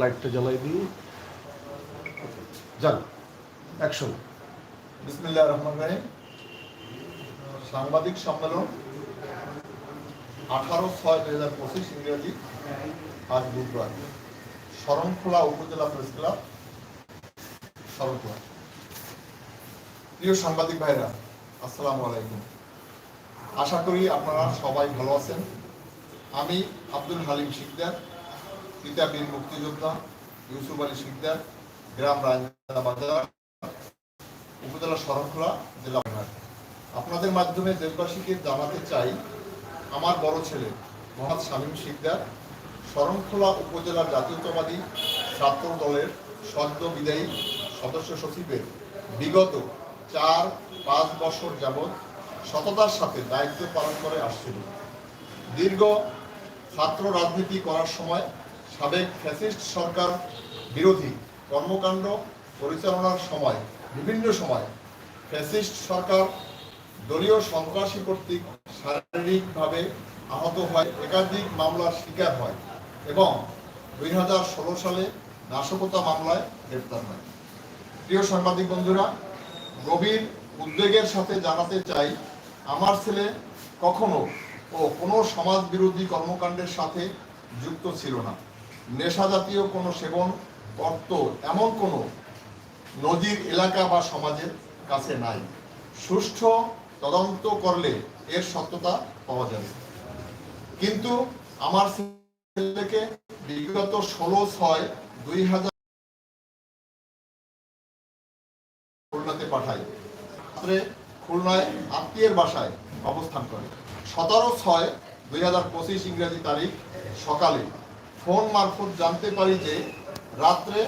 লাইটটা জ্বালাই দিই যান, অ্যাকশন। বিসমিল্লাহ রহমান রাহিম। সাংবাদিক সম্মেলন আঠারো ছয় দুই হাজার পঁচিশ ইংরেজি আজ বুধবার। শরণখোলা উপজেলা প্রেস ক্লাব, শরণখোলা। প্রিয় সাংবাদিক ভাইরা, আসসালামু আলাইকুম। আশা করি আপনারা সবাই ভালো আছেন। আমি আব্দুল হালিম শিকদার পিতা বীর মুক্তিযোদ্ধা ইউসুফ আলী শিকদার, গ্রাম রায়না বাজার, উপজেলা শরণখোলা, জেলা আপনাদের মাধ্যমে দেশবাসীকে জানাতে চাই, আমার বড় ছেলে মোহাম্মদ শামীম শিকদার, শরণখোলা উপজেলার জাতীয়তাবাদী ছাত্র দলের সদ্য বিদায়ী সদস্য সচিবের বিগত চার, পাঁচ বছর যাবৎ সততার সাথে দায়িত্ব পালন করে আসছিল। দীর্ঘ ছাত্র রাজনীতি করার সময় সাবেক ফ্যাসিস্ট সরকার বিরোধী কর্মকাণ্ড পরিচালনার সময়, বিভিন্ন সময় ফ্যাসিস্ট সরকার দলীয় সন্ত্রাসী কর্তৃক শারীরিকভাবে আহত হয়, একাধিক মামলার শিকার হয় এবং দুই হাজার ষোলো সালে নাশকতা মামলায় গ্রেপ্তার হয়। প্রিয় সাংবাদিক বন্ধুরা, গভীর উদ্বেগের সাথে জানাতে চাই, আমার ছেলে কখনো ও কোনো সমাজ বিরোধী কর্মকাণ্ডের সাথে যুক্ত ছিল না। নেশা জাতীয় কোনো সেবন করত এমন কোনো নদীর এলাকা বা সমাজের কাছে নাই। সুষ্ঠু তদন্ত করলে এর সত্যতা পাওয়া যাবে। কিন্তু আমার ছেলেকে বিগত ষোলো ছয় দুই হাজার খুলনাতে খুলনায় আত্মীয়ের বাসায় অবস্থান করে। সতেরো ছয় দুই হাজার পঁচিশ ইংরেজি তারিখ সকালে ফোন মারফত জানতে পারি যে রাত্রে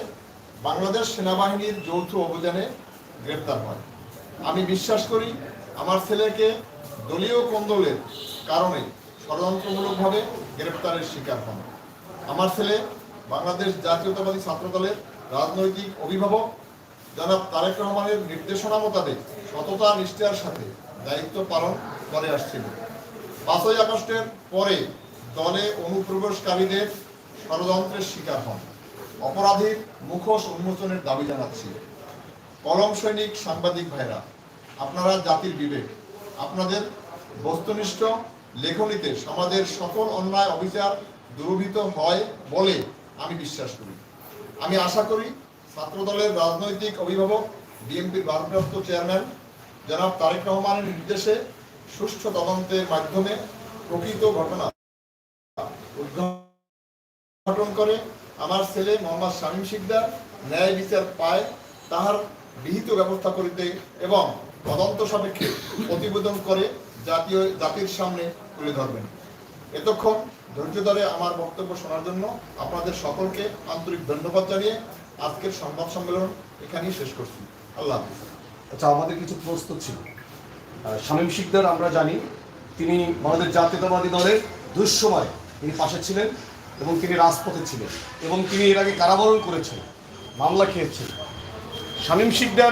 বাংলাদেশ সেনাবাহিনীর যৌথ অভিযানে গ্রেপ্তার হয়। আমি বিশ্বাস করি আমার ছেলেকে দলীয় কোন্দলের কারণে ষড়যন্ত্রমূলকভাবে গ্রেপ্তারের শিকার হন। আমার ছেলে বাংলাদেশ জাতীয়তাবাদী ছাত্রদলের রাজনৈতিক অভিভাবক। জনাব তারেক রহমানের নির্দেশনা মোতাবেক সততা, নিষ্ঠার সাথে দায়িত্ব পালন করে আসছিল। পাঁচই আগস্টের পরে দলে অনুপ্রবেশকারীদের ষড়যন্ত্রের শিকার হন। অপরাধীর মুখোশ উন্মোচনের দাবি জানাচ্ছি। কলম সৈনিক সাংবাদিক ভাইরা, আপনারা জাতির বিবেক, আপনাদের বস্তুনিষ্ঠ লেখনীতে সমাজের সকল অন্যায় অবিচার দূরীভূত হয় বলে আমি বিশ্বাস করি। আমি আশা করি ছাত্রদলের রাজনৈতিক অভিভাবক, বিএনপির ভারপ্রাপ্ত চেয়ারম্যান জনাব তারেক রহমানের নির্দেশে সুষ্ঠু তদন্তের মাধ্যমে প্রকৃত ঘটনা উদ্ঘাটন করে, আমার ছেলে মোহাম্মদ শামীম শিকদার ন্যায় বিচার পায়, তাহার বিহিত ব্যবস্থা করিতে এবং তদন্ত সাপেক্ষে প্রতিবেদন করে জাতীয়, জাতির সামনে তুলে ধরবেন। এতক্ষণ ধৈর্য ধরে আমার বক্তব্য শোনার জন্য আপনাদের সকলকে আন্তরিক ধন্যবাদ জানিয়ে আজকের সংবাদ সম্মেলন এখানেই শেষ করছি। আল্লাহ আচ্ছা আমাদের কিছু প্রস্তুত ছিল। শামীম শিকদার আমরা জানি, তিনি আমাদের জাতীয়তাবাদী দলের দুঃসময় তিনি পাশে ছিলেন। এবং তিনি রাজপথে ছিলেন এবং তিনি এর আগে কারাবরণ করেছেন মামলা খেয়েছেন শামীম শিকদার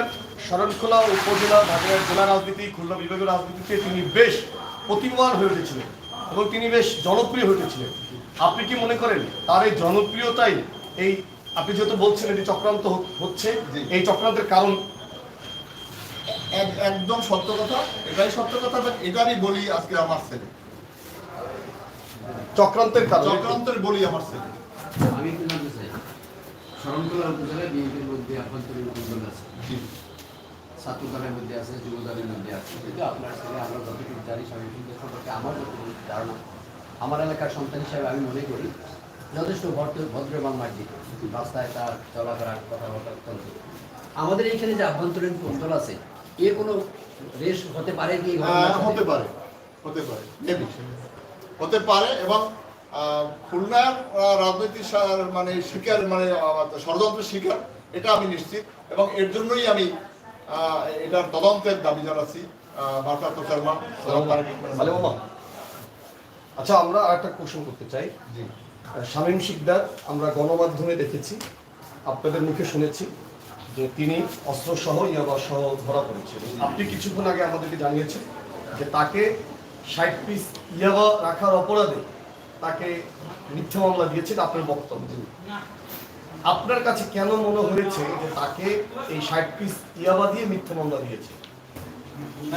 শরণখোলা উপজেলা ঢাকার জেলা রাজনীতি খুলনা বিভাগের রাজনীতিতে তিনি বেশ প্রতিমান হয়ে উঠেছিলেন এবং তিনি বেশ জনপ্রিয় হয়ে উঠেছিলেন। আপনি কি মনে করেন তার এই জনপ্রিয়তাই এই আপনি যেহেতু বলছেন এটি চক্রান্ত হচ্ছে। এই চক্রান্তের কারণ এক- একদম সত্য কথা এটাই সত্য কথা but এটারই বলি আজকে আমার ছেলে। চক্রান্তের কারণ চক্রান্তের বলি আমার ছেলে। আমি একটু জানতে চাই শরণখোলা উপজেলায় বিএনপির মধ্যে আভ্যন্তরীণ আন্দোলন আছে। ছাত্র দলের মধ্যে আছে যুব দলের মধ্যে আছে। কিন্তু আপনার ছেলে আমরা যতটুকু জানি স্বামী সম্পর্কে আমার যতটুকু ধারণা আমার এলাকার সন্তান হিসাবে আমি মনে করি যথেষ্ট ভদ্র ভদ্র এবং মার্জিত। রাস্তায় তার চলাফেরা কথাবার্তা অত্যন্ত আমাদের এইখানে যে আভ্যন্তরীণ কোন্দল আছে এর কোনো রেশ হতে পারে কি? সাথে? হতে পারে হতে পারে। maybe। হতে পারে এবং খুলনার রাজনৈতিক মানে শিকার মানে ষড়যন্ত্রের শিকার এটা আমি নিশ্চিত এবং এর জন্যই আমি এটার তদন্তের দাবি জানাচ্ছি ভারপ্রাপ্ত মামা আচ্ছা আমরা আর একটা কোশ্চেন করতে চাই। জি। আহ, শামীম শিকদার আমরা গণমাধ্যমে দেখেছি আপনাদের মুখে শুনেছি যে তিনি অস্ত্র সহ ইয়াবা সহ ধরা পড়েছেন আপনি কিছুক্ষণ আগে আমাদেরকে জানিয়েছেন যে তাকে ষাট পিস ইয়াবা রাখার অপরাধে তাকে মিথ্যা মামলা দিয়েছেন আপনার বক্তব্য। আপনার কাছে কেন মনে হয়েছে যে তাকে এই ষাট পিস ইয়াবা দিয়ে মিথ্যা মামলা দিয়েছে?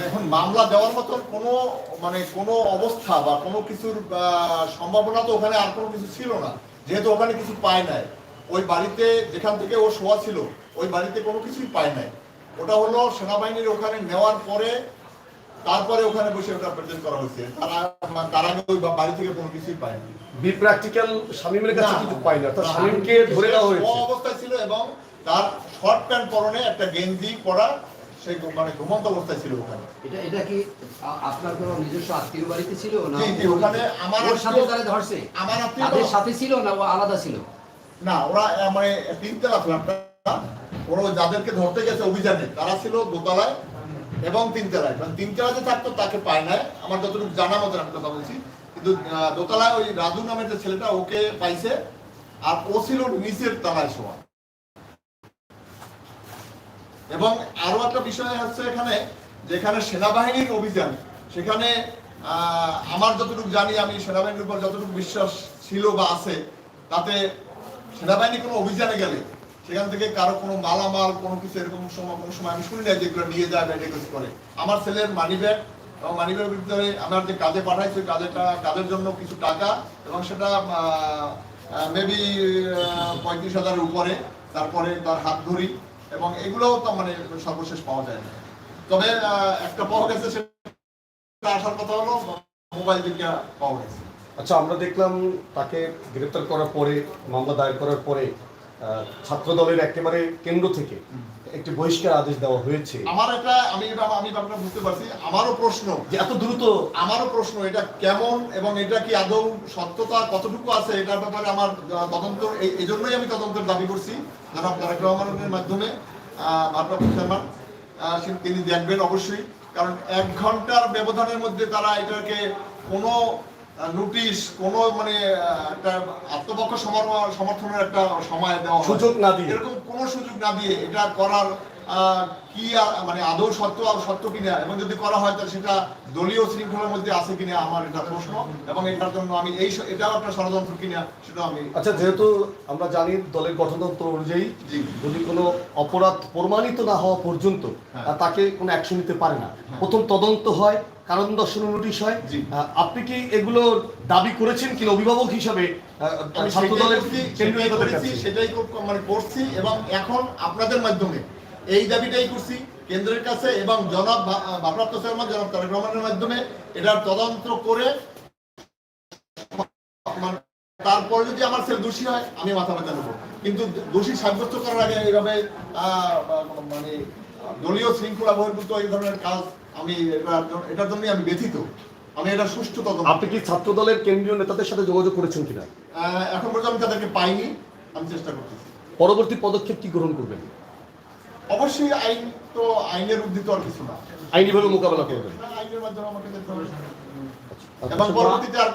এখন মামলা দেওয়ার মতন কোনো মানে কোনো অবস্থা বা কোনো কিছুর সম্ভাবনা তো ওখানে আর কোনো কিছু ছিল না। যেহেতু ওখানে কিছু পায় নাই। ওই বাড়িতে যেখান থেকে ও শোয়া ছিল ওই বাড়িতে কোনো কিছুই পায় নাই। ওটা হলো সেনাবাহিনীর ওখানে নেওয়ার পরে তারপরে ওখানে বসে ওটা প্রেজেন্ট করা হয়েছে। তারা তার আগে ওই বাড়ি থেকে কোনো কিছুই পায়নি। বি প্র্যাকটিক্যাল শামীমের কাছে কিছু পাই না। তার না, শামীমকে ধরে সে দেওয়া হয়েছে। অবস্থায় ছিল এবং তার শর্ট প্যান্ট পরনে একটা গেঞ্জি পরা সেই মানে ঘুমন্ত অবস্থায় ছিল ওখানে। এটা এটা কি আপনার কোনো নিজস্ব আত্মীয় বাড়িতে ছিল না জি, ওখানে আমার ওর সাথে তারা ধরছে? আমার আত্মীয় তাদের সাথে ছিল না ও আলাদা ছিল? না ওরা মানে তিনতলা ফ্ল্যাটটা ওরা যাদেরকে ধরতে গেছে অভিযানে তারা ছিল দোতলায়। এবং তিন তিনতলায়। মানে তিনতলায় যে থাকতো, তাকে পায় নাই। আমার যতটুকু জানা মতো আমি কথা বলছি। কিন্তু দোতলায় ওই রাজু নামের যে ছেলেটা, ওকে পাইছে। আর ও ছিল নিচের তলায় শোয়া। এবং আরও একটা বিষয় হচ্ছে এখানে, যেখানে সেনাবাহিনীর অভিযান, সেখানে আমার যতটুকু জানি, আমি সেনাবাহিনীর উপর যতটুকু বিশ্বাস ছিল বা আছে, তাতে সেনাবাহিনী কোনো অভিযানে গেলে সেখান থেকে কারও কোনো মালামাল, কোনো কিছু এরকম সময় কোনো সময় আমি শুনি না যেগুলো নিয়ে যায় বা এটা করে আমার ছেলের মানি ব্যাগ এবং মানি ব্যাগের ভিতরে আমার যে কাজে পাঠাইছে ওই কাজেটা কাজের জন্য কিছু টাকা এবং সেটা মেবি পঁয়ত্রিশ হাজারের উপরে, তারপরে তার হাত ধরি এবং এগুলোও তো মানে সর্বশেষ পাওয়া যায় না। তবে একটা পাওয়া গেছে, সেটা আসার কথা হলো মোবাইল থেকে পাওয়া গেছে। আচ্ছা আমরা দেখলাম তাকে গ্রেপ্তার করার পরে, মামলা দায়ের করার পরে ছাত্র দলের একেবারে কেন্দ্র থেকে একটি বহিষ্কার আদেশ দেওয়া হয়েছে। আমার এটা আমি এটা আমি ব্যাপারটা বুঝতে পারছি আমারও প্রশ্ন। যে এত দ্রুত? আমারও প্রশ্ন এটা কেমন এবং এটা কি আদৌ সত্যতা কতটুকু আছে এটার ব্যাপারে আমার তদন্ত এই- জন্যই আমি তদন্তের দাবি করছি। জনাব তারেক রহমানের মাধ্যমে ভারপ্রাপ্ত চেয়ারম্যান তিনি দেখবেন অবশ্যই কারণ এক ঘণ্টার ব্যবধানের মধ্যে তারা এটাকে কোনো নোটিশ কোনো মানে একটা আত্মপক্ষ সমর- সমর্থনের একটা সময় দেওয়া সুযোগ না দিয়ে। এরকম কোনো সুযোগ না দিয়ে এটা করার কি মানে আদৌ সত্য আর সত্য কিনা এবং যদি করা হয় তাহলে সেটা দলীয় শৃঙ্খলার মধ্যে আছে কিনা আমার এটা প্রশ্ন এবং এটার জন্য আমি এই এটাও একটা ষড়যন্ত্র কিনা সেটা আমি আচ্ছা যেহেতু আমরা জানি দলের গঠনতন্ত্র অনুযায়ী। যদি কোনো অপরাধ প্রমাণিত না হওয়া পর্যন্ত হ্যাঁ। তাকে কোনো অ্যাকশন নিতে পারে না প্রথম তদন্ত হয় কারণ দর্শন নোটিশ হয়। আপনি কি এগুলো দাবি করেছেন কিনা অভিভাবক হিসাবে? ছাত্র সেটাই দলের মানে করছি এবং এখন আপনাদের মাধ্যমে এই দাবিটাই করছি। কেন্দ্রের কাছে এবং জনাব ভা- ভারপ্রাপ্ত চেয়ারম্যান জনাব তারেক রহমানের মাধ্যমে এটার তদন্ত করে মানে তারপরে যদি আমার ছেলে দোষী হয় আমি মাথা ব্যথা নেব। কিন্তু দোষী সাব্যস্ত করার আগে এইভাবে আহ, মানে দলীয় শৃঙ্খলা বহির্ভূত এই ধরনের কাজ আমি এটার জন্য- জন্যই আমি ব্যথিত। আমি এটা সুষ্ঠু তদন্ত আপনি কি ছাত্র দলের কেন্দ্রীয় নেতাদের সাথে যোগাযোগ করেছেন কিনা? এখন পর্যন্ত আমি তাদেরকে পাইনি আমি চেষ্টা করতেছি। পরবর্তী পদক্ষেপ কি গ্রহণ করবেন? অবশ্যই আইন তো আইনের উদ্ধৃত আর কিছু না। আইনিভাবে মোকাবেলা করবেন। আইনের মাধ্যমে আমাকে দেখতে হবে। এবং পরবর্তীতে আর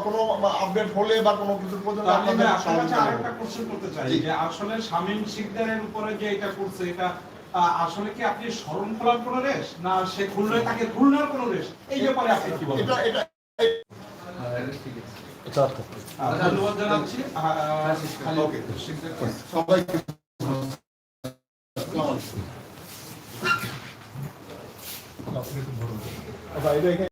কোনো আপডেট হলে বা কোনো কিছু পর্যন্ত আমি আপনাদের আরেকটা কোশ্চেন করতে চাই যে আসলে শামীম শিকদারের উপরে যে এটা করছে এটা আসলে কি আপনি স্মরণ করার কোনো রেশ? না সে খুলনায় তাকে খুলনার কোন রেশ? এই ব্যাপারে আপনি কি বলেন? এটা এটা আচ্ছা আচ্ছা। ধন্যবাদ জানাচ্ছি। সবাইকে এটা এখানে-